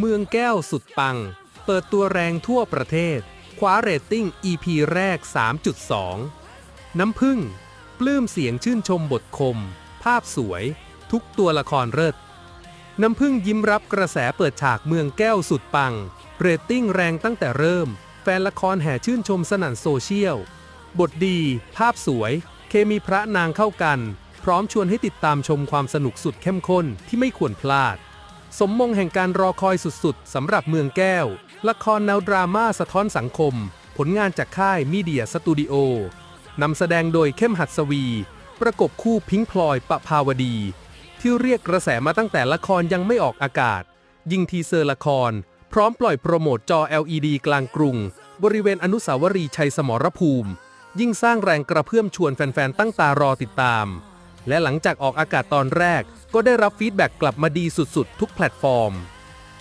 เมืองแก้วสุดปัง เปิดตัวแรงทั่วประเทศ คว้าเรตติ้ง EP แรก 3.2 น้ำพึ่ง ปลื้มเสียงชื่นชมบทคม ภาพสวย ทุกตัวละครเลิศน้ำพึ่งยิ้มรับกระแสเปิดฉากเมืองแก้วสุดปัง เรตติ้งแรงตั้งแต่เริ่ม แฟนละครแห่ชื่นชมสนั่นโซเชียล บทดี ภาพสวย เคมีพระนางเข้ากัน พร้อมชวนให้ติดตามชมความสนุกสุดเข้มข้นที่ไม่ควรพลาด สมมงแห่งการรอคอยสุดๆสำหรับเมืองแก้ว ละครแนวดราม่าสะท้อนสังคม ผลงานจากค่ายมีเดียสตูดิโอนำแสดงโดยเข้มหัดสวี ประกบคู่พิงพลอยปะภาวดี ที่เรียกกระแสมาตั้งแต่ละครยังไม่ออกอากาศ ยิงทีเซอร์ละคร พร้อมปล่อยโปรโมทจอ LED กลางกรุง บริเวณอนุสาวรีย์ชัยสมรภูมิ ยิ่งสร้างแรงกระเพื่อมชวนแฟนๆตั้งตารอติดตาม และหลังจากออกอากาศตอนแรกก็ได้รับฟีดแบ็กกลับมาดีสุดๆ ทุกแพลตฟอร์ม